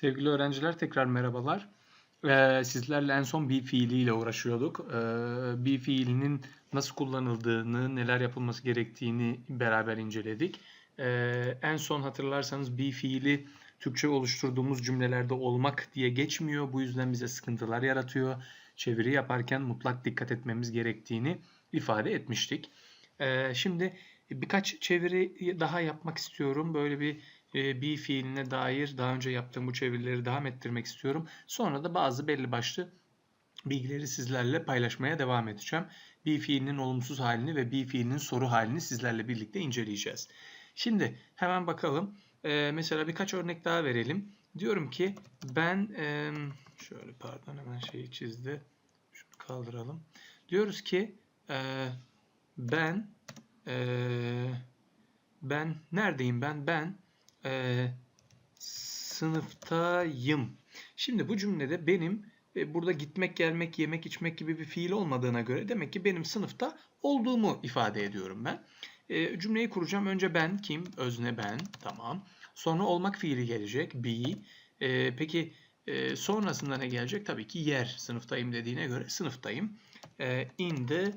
Sevgili öğrenciler tekrar merhabalar. Ee, sizlerle en son be fiiliyle uğraşıyorduk. Ee, be fiilinin nasıl kullanıldığını, neler yapılması gerektiğini beraber inceledik. Ee, en son hatırlarsanız be fiili Türkçe oluşturduğumuz cümlelerde olmak diye geçmiyor. Bu yüzden bize sıkıntılar yaratıyor. Çeviri yaparken mutlak dikkat etmemiz gerektiğini ifade etmiştik. Ee, şimdi birkaç çeviri daha yapmak istiyorum. Böyle bir e, be fiiline dair daha önce yaptığım bu çevirileri devam ettirmek istiyorum. Sonra da bazı belli başlı bilgileri sizlerle paylaşmaya devam edeceğim. Be fiilinin olumsuz halini ve be fiilinin soru halini sizlerle birlikte inceleyeceğiz. Şimdi hemen bakalım. Ee, mesela birkaç örnek daha verelim. Diyorum ki ben e, şöyle pardon hemen şeyi çizdi. Şunu kaldıralım. Diyoruz ki e, ben e, ben neredeyim ben? Ben e, sınıftayım. Şimdi bu cümlede benim e, burada gitmek, gelmek, yemek, içmek gibi bir fiil olmadığına göre demek ki benim sınıfta olduğumu ifade ediyorum ben. E, cümleyi kuracağım. Önce ben kim? Özne ben. Tamam. Sonra olmak fiili gelecek. Be. E, peki e, sonrasında ne gelecek? Tabii ki yer. Sınıftayım dediğine göre sınıftayım. E, in the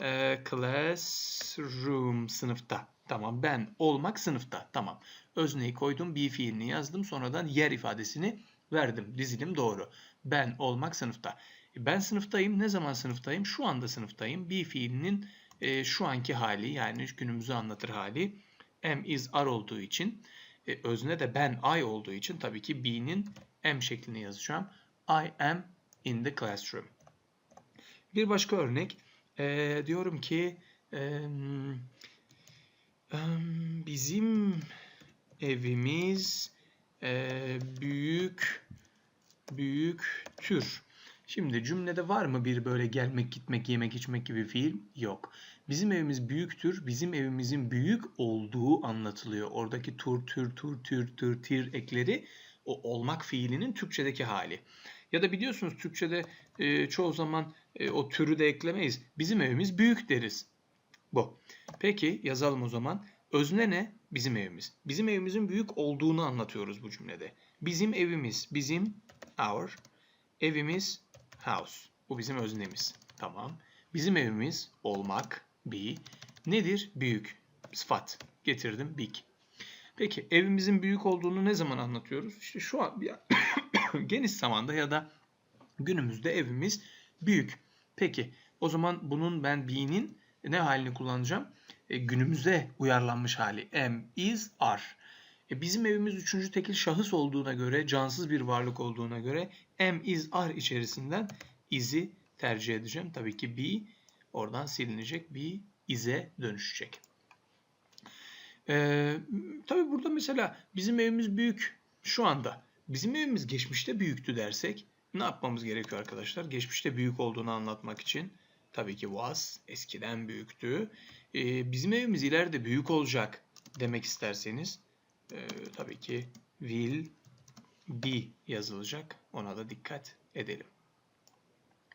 e, classroom. Sınıfta. Tamam. Ben olmak sınıfta. Tamam. Özneyi koydum. Be fiilini yazdım. Sonradan yer ifadesini verdim. Dizilim doğru. Ben olmak sınıfta. E, Ben sınıftayım. Ne zaman sınıftayım? Şu anda sınıftayım. Be fiilinin e, şu anki hali yani günümüzü anlatır hali am is are olduğu için e, özne de ben I olduğu için tabii ki be'nin am şeklini yazacağım. I am in the classroom. Bir başka örnek. E, diyorum ki e, em, bizim evimiz e, büyük büyük tür. Şimdi cümlede var mı bir böyle gelmek, gitmek, yemek, içmek gibi fiil? Yok. Bizim evimiz büyüktür. Bizim evimizin büyük olduğu anlatılıyor. Oradaki tur, tür, tur, tür, tür, tir ekleri o olmak fiilinin Türkçedeki hali. Ya da biliyorsunuz Türkçede e, çoğu zaman e, o türü de eklemeyiz. Bizim evimiz büyük deriz. Bu. Peki yazalım o zaman. Özne ne? Bizim evimiz. Bizim evimizin büyük olduğunu anlatıyoruz bu cümlede. Bizim evimiz, bizim our, evimiz house. Bu bizim öznemiz. Tamam. Bizim evimiz olmak, be. Nedir? Büyük. Sıfat. Getirdim big. Peki evimizin büyük olduğunu ne zaman anlatıyoruz? İşte şu an geniş zamanda ya da günümüzde evimiz büyük. Peki o zaman bunun ben be'nin ne halini kullanacağım? E, günümüze uyarlanmış hali. Am, is, are. Bizim evimiz üçüncü tekil şahıs olduğuna göre, cansız bir varlık olduğuna göre am, is, are içerisinden is'i tercih edeceğim. Tabii ki be oradan silinecek. Be is'e dönüşecek. Ee, tabii burada mesela bizim evimiz büyük şu anda. Bizim evimiz geçmişte büyüktü dersek ne yapmamız gerekiyor arkadaşlar? Geçmişte büyük olduğunu anlatmak için tabii ki was eskiden büyüktü. Ee, bizim evimiz ileride büyük olacak demek isterseniz e, tabii ki will be yazılacak. Ona da dikkat edelim.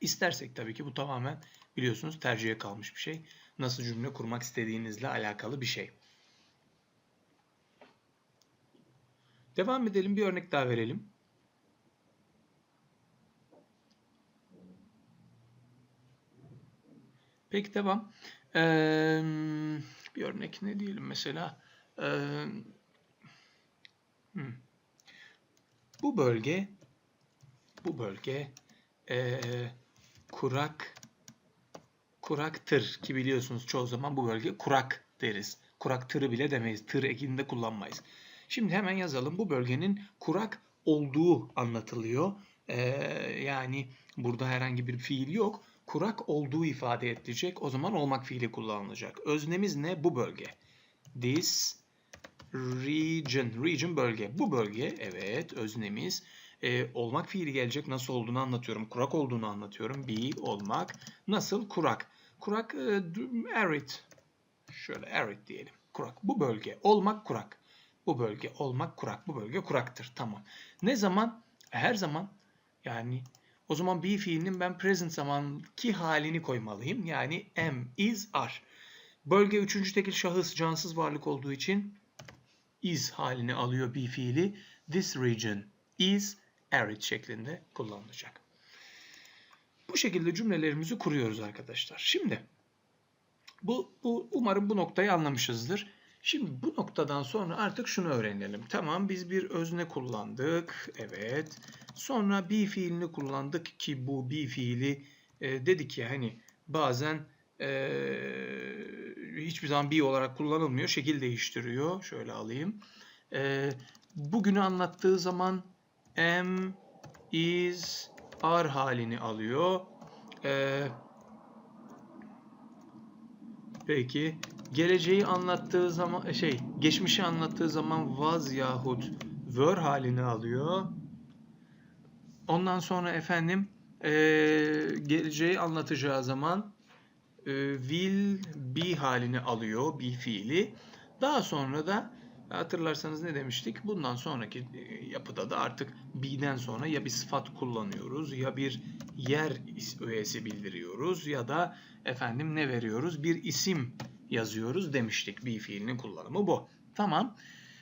İstersek tabii ki bu tamamen biliyorsunuz tercihe kalmış bir şey. Nasıl cümle kurmak istediğinizle alakalı bir şey. Devam edelim. Bir örnek daha verelim. Peki devam. Ee, bir örnek ne diyelim mesela? Ee. Bu bölge bu bölge ee, kurak kuraktır ki biliyorsunuz çoğu zaman bu bölge kurak deriz. Kurak tırı bile demeyiz. Tır ekinde kullanmayız. Şimdi hemen yazalım. Bu bölgenin kurak olduğu anlatılıyor. Ee, yani burada herhangi bir fiil yok. Kurak olduğu ifade edilecek. O zaman olmak fiili kullanılacak. Öznemiz ne? Bu bölge. This region. Region bölge. Bu bölge evet öznemiz. Ee, olmak fiili gelecek. Nasıl olduğunu anlatıyorum. Kurak olduğunu anlatıyorum. Be olmak. Nasıl? Kurak. Kurak e, arid. Şöyle arid diyelim. Kurak. Bu bölge. Olmak kurak. Bu bölge olmak kurak. Bu bölge kuraktır. Tamam. Ne zaman? Her zaman. Yani o zaman be fiilinin ben present zamanki halini koymalıyım. Yani am, is, are. Bölge üçüncü tekil şahıs cansız varlık olduğu için is halini alıyor be fiili. This region is arid şeklinde kullanılacak. Bu şekilde cümlelerimizi kuruyoruz arkadaşlar. Şimdi bu, bu umarım bu noktayı anlamışızdır. Şimdi bu noktadan sonra artık şunu öğrenelim. Tamam biz bir özne kullandık. Evet. Sonra be fiilini kullandık ki bu be fiili e, dedik ya hani bazen e, hiçbir zaman be olarak kullanılmıyor. Şekil değiştiriyor. Şöyle alayım. E, bugünü anlattığı zaman am, is, are halini alıyor. E, peki geleceği anlattığı zaman şey geçmişi anlattığı zaman was yahut were halini alıyor. Ondan sonra efendim e, geleceği anlatacağı zaman e, will be halini alıyor be fiili. Daha sonra da hatırlarsanız ne demiştik? Bundan sonraki e, yapıda da artık be'den sonra ya bir sıfat kullanıyoruz ya bir yer öğesi bildiriyoruz ya da efendim ne veriyoruz? Bir isim yazıyoruz demiştik. Be fiilinin kullanımı bu. Tamam.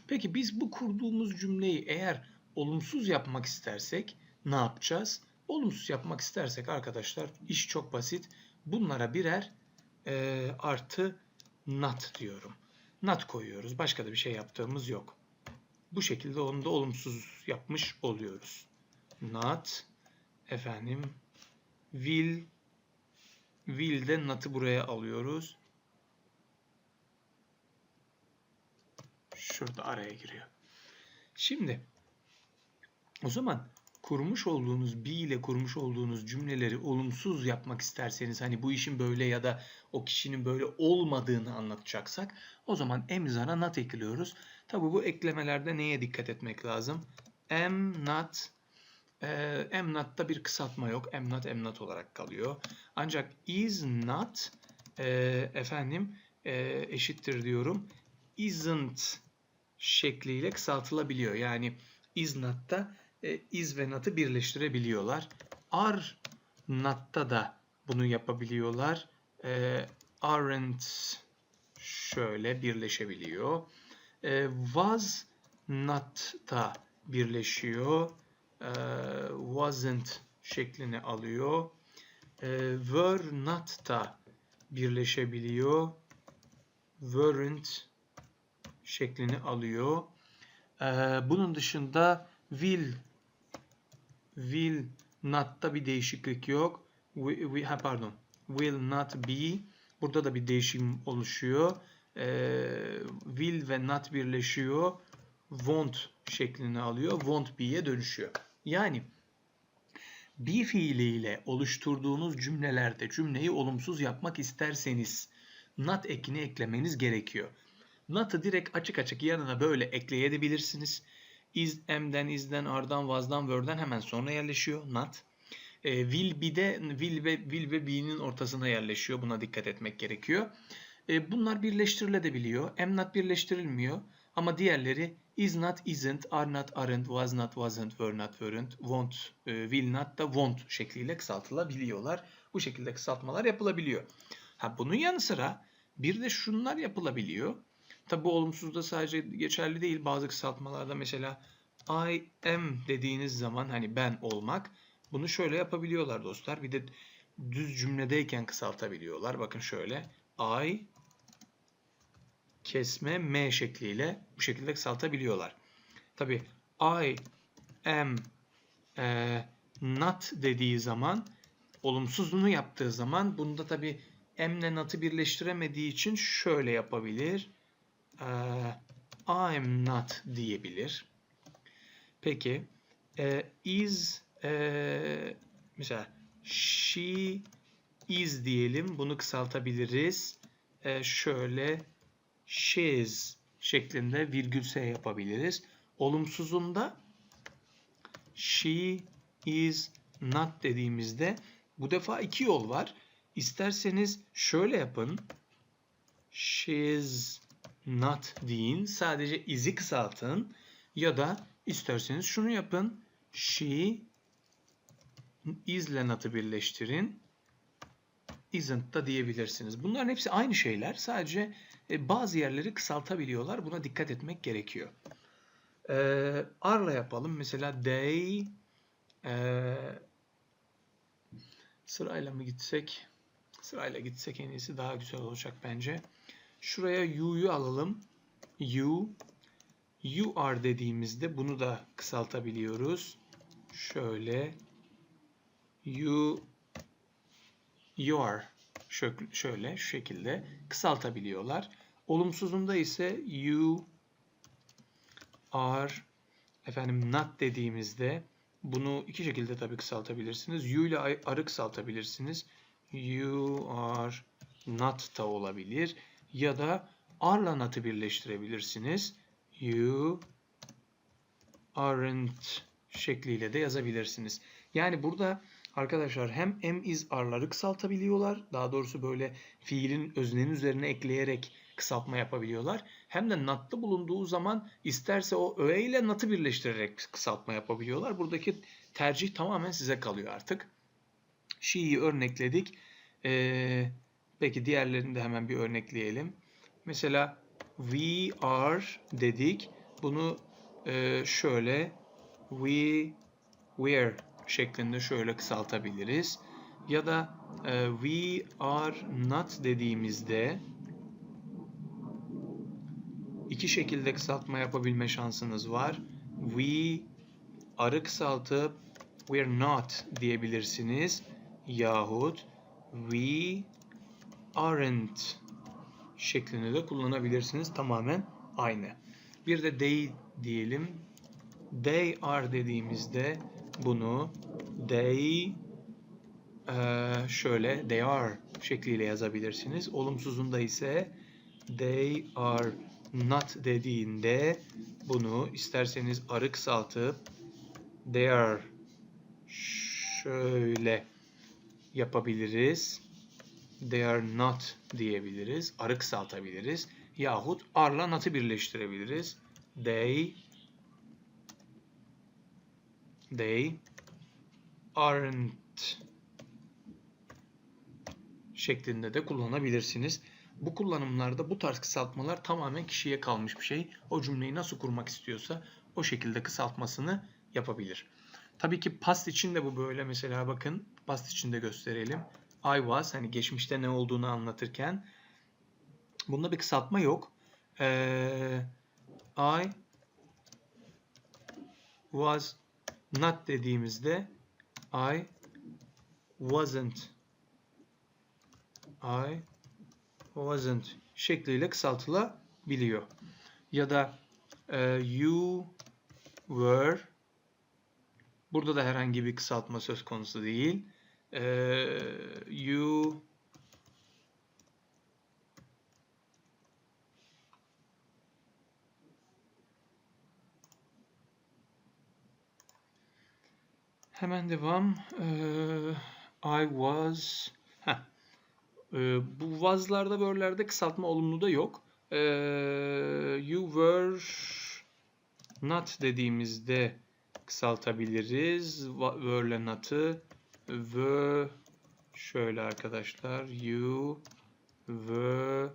Peki biz bu kurduğumuz cümleyi eğer olumsuz yapmak istersek ne yapacağız? Olumsuz yapmak istersek arkadaşlar iş çok basit. Bunlara birer e, artı not diyorum. Not koyuyoruz. Başka da bir şey yaptığımız yok. Bu şekilde onu da olumsuz yapmış oluyoruz. Not efendim will will de not'ı buraya alıyoruz. Şurada araya giriyor. Şimdi o zaman kurmuş olduğunuz be ile kurmuş olduğunuz cümleleri olumsuz yapmak isterseniz hani bu işin böyle ya da o kişinin böyle olmadığını anlatacaksak o zaman emzara not ekliyoruz. Tabi bu eklemelerde neye dikkat etmek lazım? Am not e, am not'ta bir kısaltma yok. Am not am not olarak kalıyor. Ancak is not e, efendim e, eşittir diyorum. Isn't şekliyle kısaltılabiliyor. Yani is not'ta e, is ve not'ı birleştirebiliyorlar. Are not'ta da bunu yapabiliyorlar. E, aren't şöyle birleşebiliyor. E, was not'ta birleşiyor. E, wasn't şeklini alıyor. E, were not'ta birleşebiliyor. Weren't şeklini alıyor. Ee, bunun dışında will will not'ta bir değişiklik yok. We, we, ha, pardon. Will not be burada da bir değişim oluşuyor. Ee, will ve not birleşiyor. Won't şeklini alıyor. Won't be'ye dönüşüyor. Yani be fiiliyle oluşturduğunuz cümlelerde cümleyi olumsuz yapmak isterseniz not ekini eklemeniz gerekiyor. Not'ı direkt açık açık yanına böyle ekleyebilirsiniz. Is, am'den, is'den, are'dan, was'dan, were'den hemen sonra yerleşiyor not. E, will be'de will ve will ve be'nin ortasına yerleşiyor. Buna dikkat etmek gerekiyor. E, bunlar birleştirilebiliyor. Am not birleştirilmiyor. Ama diğerleri is not, isn't, are not, aren't, was not, wasn't, were not, weren't, won't, e, will not da won't şekliyle kısaltılabiliyorlar. Bu şekilde kısaltmalar yapılabiliyor. Ha bunun yanı sıra bir de şunlar yapılabiliyor. Tabi bu olumsuz da sadece geçerli değil. Bazı kısaltmalarda mesela I am dediğiniz zaman hani ben olmak bunu şöyle yapabiliyorlar dostlar. Bir de düz cümledeyken kısaltabiliyorlar. Bakın şöyle I kesme M şekliyle bu şekilde kısaltabiliyorlar. Tabi I am e, not dediği zaman olumsuzluğunu yaptığı zaman bunda tabi M ile not'ı birleştiremediği için şöyle yapabilir uh, I'm not diyebilir. Peki e, is e, mesela she is diyelim. Bunu kısaltabiliriz. E, şöyle she's şeklinde virgül S yapabiliriz. Olumsuzunda she is not dediğimizde bu defa iki yol var. İsterseniz şöyle yapın. She is not deyin. Sadece izi kısaltın. Ya da isterseniz şunu yapın. She isle not'ı birleştirin. Isn't da diyebilirsiniz. Bunların hepsi aynı şeyler. Sadece e, bazı yerleri kısaltabiliyorlar. Buna dikkat etmek gerekiyor. Ee, are'la yapalım. Mesela they ee, sırayla mı gitsek? Sırayla gitsek en iyisi daha güzel olacak bence. Şuraya you'yu alalım. You are dediğimizde bunu da kısaltabiliyoruz. Şöyle you are şöyle şu şekilde kısaltabiliyorlar. Olumsuzunda ise you are efendim not dediğimizde bunu iki şekilde tabii kısaltabilirsiniz. You ile arı kısaltabilirsiniz. You are not da olabilir. Ya da not'ı birleştirebilirsiniz. You aren't şekliyle de yazabilirsiniz. Yani burada arkadaşlar hem am is are'ları kısaltabiliyorlar. Daha doğrusu böyle fiilin öznenin üzerine ekleyerek kısaltma yapabiliyorlar. Hem de not'ta bulunduğu zaman isterse o öğe ile not'ı birleştirerek kısaltma yapabiliyorlar. Buradaki tercih tamamen size kalıyor artık. She'yi örnekledik. Ee, peki diğerlerini de hemen bir örnekleyelim. Mesela we are dedik. Bunu e, şöyle we were şeklinde şöyle kısaltabiliriz. Ya da e, we are not dediğimizde iki şekilde kısaltma yapabilme şansınız var. We arı kısaltıp we're not diyebilirsiniz. Yahut we aren't şeklinde de kullanabilirsiniz. Tamamen aynı. Bir de they diyelim. They are dediğimizde bunu they şöyle they are şekliyle yazabilirsiniz. Olumsuzunda ise they are not dediğinde bunu isterseniz arı kısaltıp they are şöyle yapabiliriz. They are not diyebiliriz. Arı kısaltabiliriz. Yahut are'la not'ı birleştirebiliriz. They they aren't şeklinde de kullanabilirsiniz. Bu kullanımlarda bu tarz kısaltmalar tamamen kişiye kalmış bir şey. O cümleyi nasıl kurmak istiyorsa o şekilde kısaltmasını yapabilir. Tabii ki past için de bu böyle. Mesela bakın past için de gösterelim. I was hani geçmişte ne olduğunu anlatırken bunda bir kısaltma yok. Ee, I was not dediğimizde I wasn't I wasn't şekliyle kısaltılabiliyor. Ya da e, you were burada da herhangi bir kısaltma söz konusu değil. E, you Hemen devam. Ee, I was. Ee, bu was'larda böylelerde kısaltma olumlu da yok. Ee, you were not dediğimizde kısaltabiliriz. Were'le not'ı. Were şöyle arkadaşlar. You were,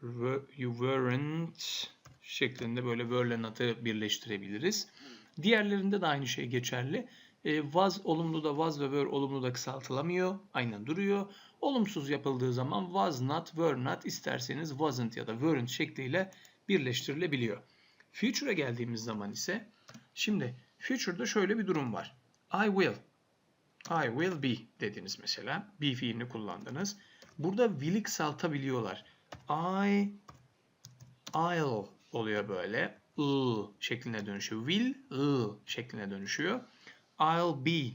were you weren't şeklinde böyle were'le not'ı birleştirebiliriz. Diğerlerinde de aynı şey geçerli. E, was olumlu da was ve were olumlu da kısaltılamıyor. Aynen duruyor. Olumsuz yapıldığı zaman was not, were not isterseniz wasn't ya da weren't şekliyle birleştirilebiliyor. Future'a geldiğimiz zaman ise şimdi future'da şöyle bir durum var. I will. I will be dediniz mesela. Be fiilini kullandınız. Burada will'i kısaltabiliyorlar. I I'll oluyor böyle. I şekline dönüşüyor. Will, I şekline dönüşüyor. I'll be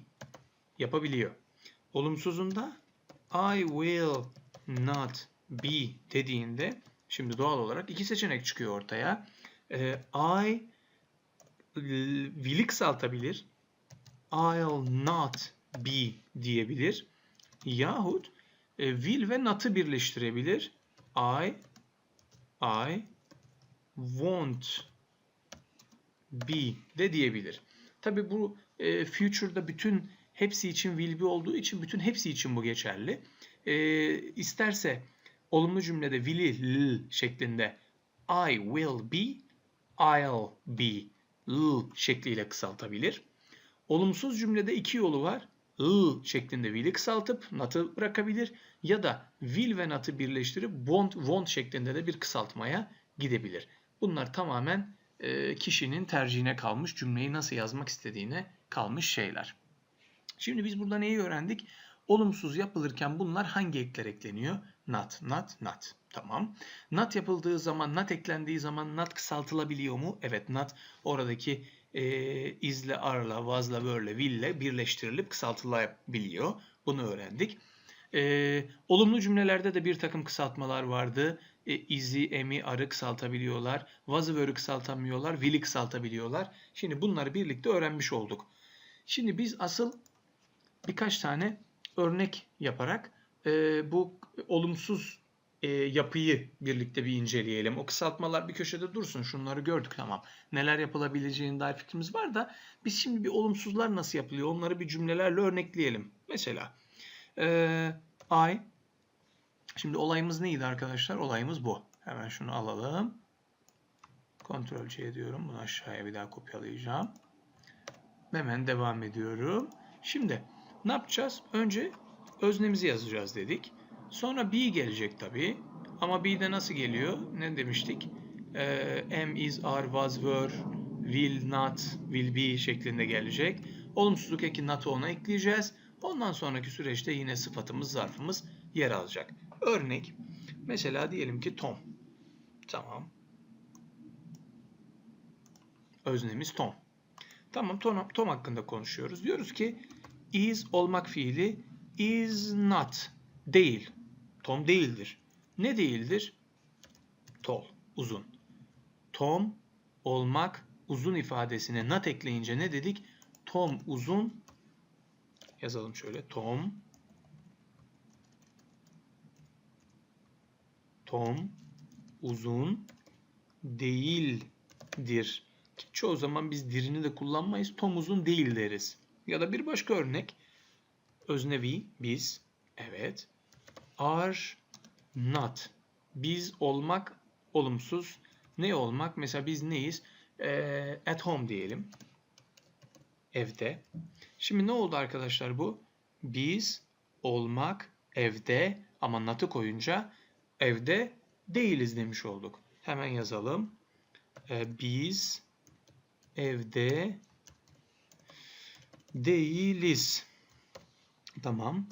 yapabiliyor. Olumsuzunda I will not be dediğinde şimdi doğal olarak iki seçenek çıkıyor ortaya. Ee, I will'i kısaltabilir. I'll not be diyebilir. Yahut e, will ve not'ı birleştirebilir. I I won't be de diyebilir. Tabi bu e, future'da bütün hepsi için will be olduğu için bütün hepsi için bu geçerli. E, isterse olumlu cümlede will'i l şeklinde I will be, I'll be l şekliyle kısaltabilir. Olumsuz cümlede iki yolu var. L şeklinde will'i kısaltıp not'ı bırakabilir ya da will ve not'ı birleştirip want, want şeklinde de bir kısaltmaya gidebilir. Bunlar tamamen e, kişinin tercihine kalmış, cümleyi nasıl yazmak istediğine kalmış şeyler. Şimdi biz burada neyi öğrendik? Olumsuz yapılırken bunlar hangi ekler ekleniyor? Not, not, not. Tamam. Not yapıldığı zaman, not eklendiği zaman not kısaltılabiliyor mu? Evet, not oradaki e, izle, arla, was'la, were'le, will'le birleştirilip kısaltılabiliyor. Bunu öğrendik. E, olumlu cümlelerde de bir takım kısaltmalar vardı. E, izi, emi, arı kısaltabiliyorlar. Was'ı, were'ı kısaltamıyorlar. Will'i kısaltabiliyorlar. Şimdi bunları birlikte öğrenmiş olduk. Şimdi biz asıl birkaç tane örnek yaparak e, bu olumsuz e, yapıyı birlikte bir inceleyelim. O kısaltmalar bir köşede dursun. Şunları gördük tamam. Neler yapılabileceğine dair fikrimiz var da biz şimdi bir olumsuzlar nasıl yapılıyor onları bir cümlelerle örnekleyelim. Mesela e, I Şimdi olayımız neydi arkadaşlar? Olayımız bu. Hemen şunu alalım. Ctrl C diyorum. Bunu aşağıya bir daha kopyalayacağım. Hemen devam ediyorum. Şimdi ne yapacağız? Önce öznemizi yazacağız dedik. Sonra be gelecek tabii. Ama be'de nasıl geliyor? Ne demiştik? Ee, am, is, are, was, were, will, not, will be şeklinde gelecek. Olumsuzluk eki not'u ona ekleyeceğiz. Ondan sonraki süreçte yine sıfatımız, zarfımız yer alacak. Örnek. Mesela diyelim ki Tom. Tamam. Öznemiz Tom. Tamam Tom, Tom hakkında konuşuyoruz. Diyoruz ki is olmak fiili is not değil. Tom değildir. Ne değildir? Tall, uzun. Tom olmak uzun ifadesine not ekleyince ne dedik? Tom uzun yazalım şöyle. Tom Tom uzun değildir. Çoğu zaman biz dirini de kullanmayız. Tom uzun değil deriz. Ya da bir başka örnek. Öznevi biz. Evet. Are not. Biz olmak olumsuz. Ne olmak? Mesela biz neyiz? Ee, at home diyelim. Evde. Şimdi ne oldu arkadaşlar bu? Biz olmak evde ama not'ı koyunca evde değiliz demiş olduk. Hemen yazalım. Ee, biz evde değiliz. Tamam.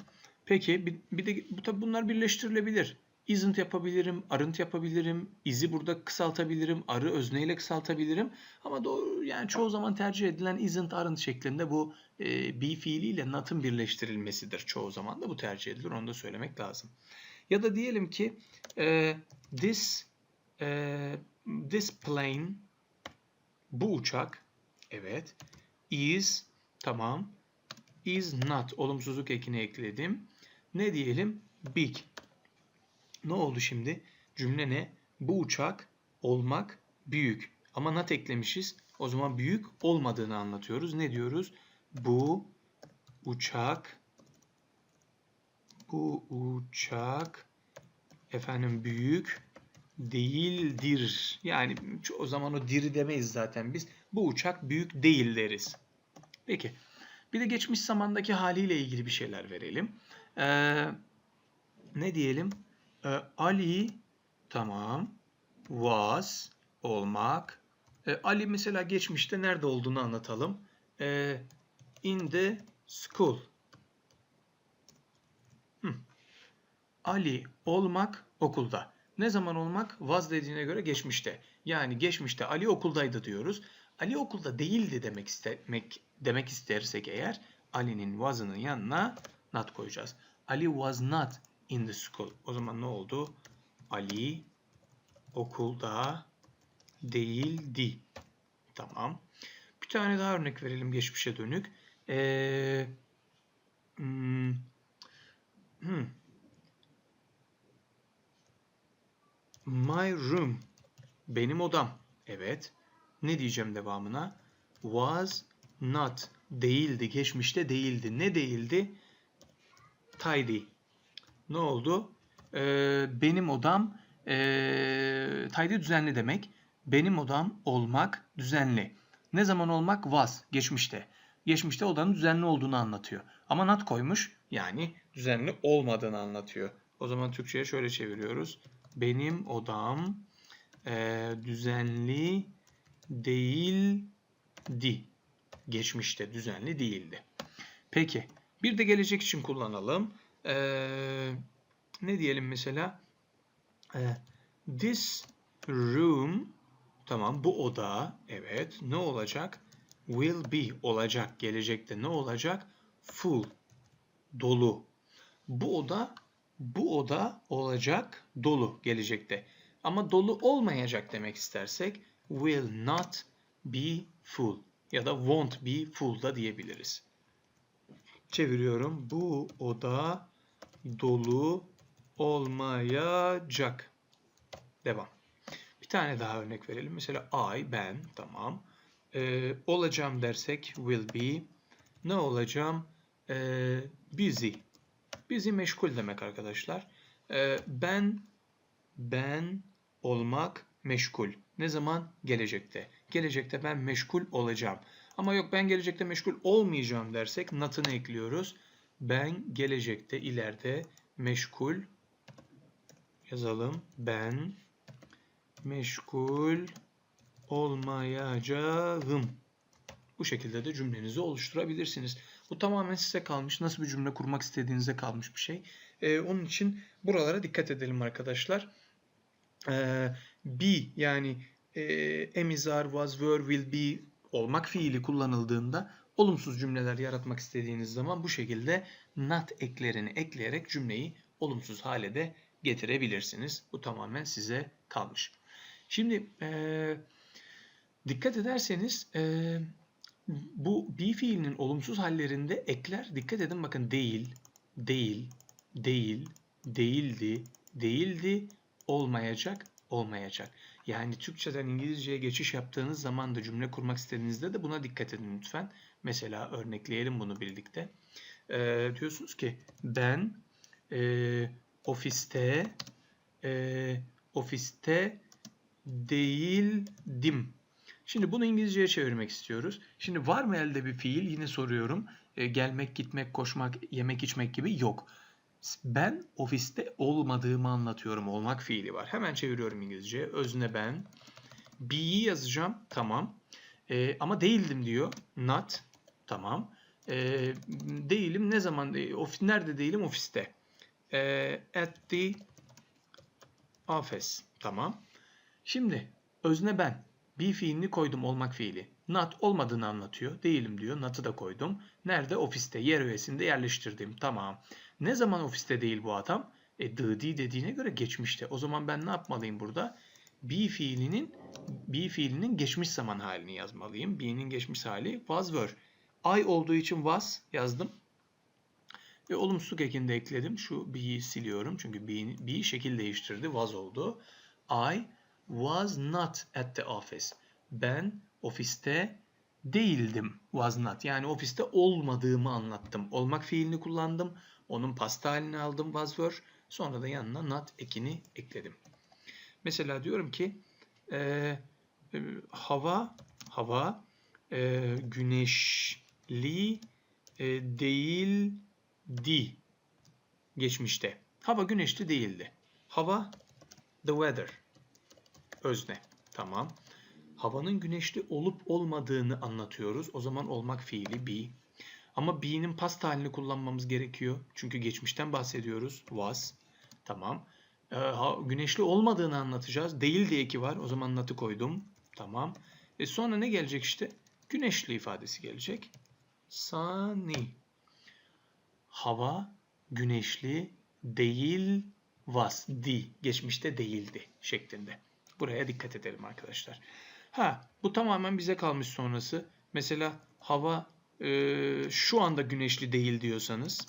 Peki bir, bir de bu tabi bunlar birleştirilebilir. Isn't yapabilirim, aren't yapabilirim, is'i burada kısaltabilirim, arı özneyle kısaltabilirim. Ama doğru yani çoğu zaman tercih edilen isn't, aren't şeklinde bu e, be fiiliyle not'ın birleştirilmesidir. Çoğu zaman da bu tercih edilir. Onu da söylemek lazım. Ya da diyelim ki e, this e, this plane bu uçak evet is tamam is not olumsuzluk ekini ekledim. Ne diyelim? Big. Ne oldu şimdi? Cümle ne? Bu uçak olmak büyük. Ama not eklemişiz. O zaman büyük olmadığını anlatıyoruz. Ne diyoruz? Bu uçak bu uçak efendim büyük değildir. Yani o zaman o diri demeyiz zaten biz. Bu uçak büyük değil deriz. Peki. Bir de geçmiş zamandaki haliyle ilgili bir şeyler verelim. Ee, ne diyelim? Ee, Ali tamam was olmak. Ee, Ali mesela geçmişte nerede olduğunu anlatalım. Ee, in the school. Hı. Ali olmak okulda. Ne zaman olmak? Was dediğine göre geçmişte. Yani geçmişte Ali okuldaydı diyoruz. Ali okulda değildi demek istemek demek istersek eğer Ali'nin was'ının yanına not koyacağız. Ali was not in the school. O zaman ne oldu? Ali okulda değildi. Tamam. Bir tane daha örnek verelim geçmişe dönük. Ee, hmm, hmm. My room. Benim odam. Evet. Ne diyeceğim devamına? Was not. Değildi. Geçmişte değildi. Ne değildi? Tidy. Ne oldu? Ee, benim odam ee, tidy düzenli demek. Benim odam olmak düzenli. Ne zaman olmak? Was. Geçmişte. Geçmişte odanın düzenli olduğunu anlatıyor. Ama not koymuş. Yani düzenli olmadığını anlatıyor. O zaman Türkçe'ye şöyle çeviriyoruz. Benim odam e, düzenli değildi. Geçmişte düzenli değildi. Peki. Bir de gelecek için kullanalım. Ee, ne diyelim mesela? Ee, this room tamam bu oda evet ne olacak? Will be olacak. Gelecekte ne olacak? Full. Dolu. Bu oda bu oda olacak dolu gelecekte. Ama dolu olmayacak demek istersek will not be full ya da won't be full da diyebiliriz. Çeviriyorum. Bu oda dolu olmayacak. Devam. Bir tane daha örnek verelim. Mesela I, ben, tamam. Ee, olacağım dersek will be. Ne olacağım? Ee, busy. Busy meşgul demek arkadaşlar. Ee, ben, ben olmak meşgul. Ne zaman? Gelecekte. Gelecekte ben meşgul olacağım. Ama yok ben gelecekte meşgul olmayacağım dersek not'ını ekliyoruz. Ben gelecekte ileride meşgul yazalım. Ben meşgul olmayacağım. Bu şekilde de cümlenizi oluşturabilirsiniz. Bu tamamen size kalmış. Nasıl bir cümle kurmak istediğinize kalmış bir şey. Ee, onun için buralara dikkat edelim arkadaşlar. Ee, be yani e, emizar, was, were, will be olmak fiili kullanıldığında olumsuz cümleler yaratmak istediğiniz zaman bu şekilde not eklerini ekleyerek cümleyi olumsuz hale de getirebilirsiniz. Bu tamamen size kalmış. Şimdi e, dikkat ederseniz e, bu be fiilinin olumsuz hallerinde ekler dikkat edin bakın değil, değil, değil, değildi, değildi, olmayacak, olmayacak. Yani Türkçeden İngilizceye geçiş yaptığınız zaman da cümle kurmak istediğinizde de buna dikkat edin lütfen. Mesela örnekleyelim bunu birlikte. Ee, diyorsunuz ki ben e, ofiste e, ofiste değildim. Şimdi bunu İngilizceye çevirmek istiyoruz. Şimdi var mı elde bir fiil? Yine soruyorum. E, gelmek, gitmek, koşmak, yemek, içmek gibi yok. Ben ofiste olmadığımı anlatıyorum. Olmak fiili var. Hemen çeviriyorum İngilizce. Özne ben. Be'yi yazacağım. Tamam. E, ama değildim diyor. Not. Tamam. E, değilim. Ne zaman? E, of, nerede değilim? Ofiste. E, at the office. Tamam. Şimdi özne ben. Be fiilini koydum olmak fiili. Not olmadığını anlatıyor. Değilim diyor. Not'ı da koydum. Nerede? Ofiste. Yer öğesinde yerleştirdim. Tamam. Ne zaman ofiste değil bu adam? E dıdi dediğine göre geçmişte. O zaman ben ne yapmalıyım burada? Be fiilinin be fiilinin geçmiş zaman halini yazmalıyım. Be'nin geçmiş hali was were. I olduğu için was yazdım. Ve olumsuz ekini ekledim. Şu be'yi siliyorum. Çünkü be, be şekil değiştirdi. Was oldu. I was not at the office. Ben ofiste değildim. Was not. Yani ofiste olmadığımı anlattım. Olmak fiilini kullandım. Onun pasta halini aldım was were. Sonra da yanına not ekini ekledim. Mesela diyorum ki e, e, hava hava e, güneşli e, değildi geçmişte. Hava güneşli değildi. Hava the weather özne. Tamam. Havanın güneşli olup olmadığını anlatıyoruz. O zaman olmak fiili be. Ama be'nin past halini kullanmamız gerekiyor. Çünkü geçmişten bahsediyoruz. Was. Tamam. Ee, güneşli olmadığını anlatacağız. Değil diye ki var. O zaman not'ı koydum. Tamam. E sonra ne gelecek işte? Güneşli ifadesi gelecek. Sunny. Hava güneşli değil was di geçmişte değildi şeklinde. Buraya dikkat edelim arkadaşlar. Ha bu tamamen bize kalmış sonrası. Mesela hava e, şu anda güneşli değil diyorsanız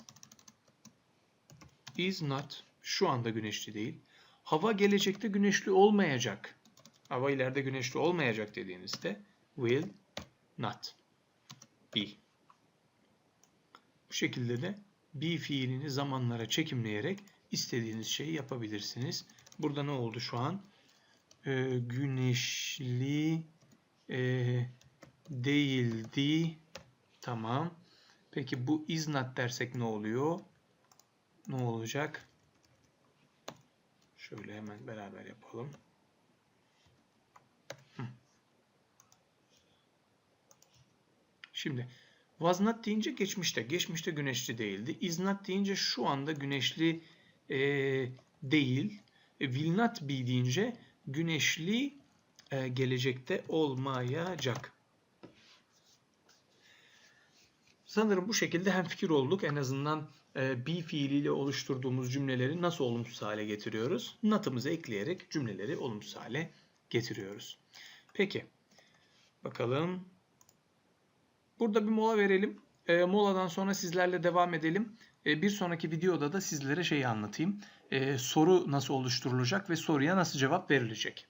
is not şu anda güneşli değil. Hava gelecekte güneşli olmayacak. Hava ileride güneşli olmayacak dediğinizde will not be. Bu şekilde de be fiilini zamanlara çekimleyerek istediğiniz şeyi yapabilirsiniz. Burada ne oldu şu an? Ee, güneşli e, değildi. Tamam. Peki bu is not dersek ne oluyor? Ne olacak? Şöyle hemen beraber yapalım. Şimdi was not deyince geçmişte. Geçmişte güneşli değildi. Is not deyince şu anda güneşli e, değil. E, will not be deyince güneşli e, gelecekte olmayacak. Sanırım bu şekilde hem fikir olduk. En azından e, fiiliyle oluşturduğumuz cümleleri nasıl olumsuz hale getiriyoruz? Not'ımızı ekleyerek cümleleri olumsuz hale getiriyoruz. Peki. Bakalım. Burada bir mola verelim. E, moladan sonra sizlerle devam edelim. E, bir sonraki videoda da sizlere şeyi anlatayım. E, soru nasıl oluşturulacak ve soruya nasıl cevap verilecek.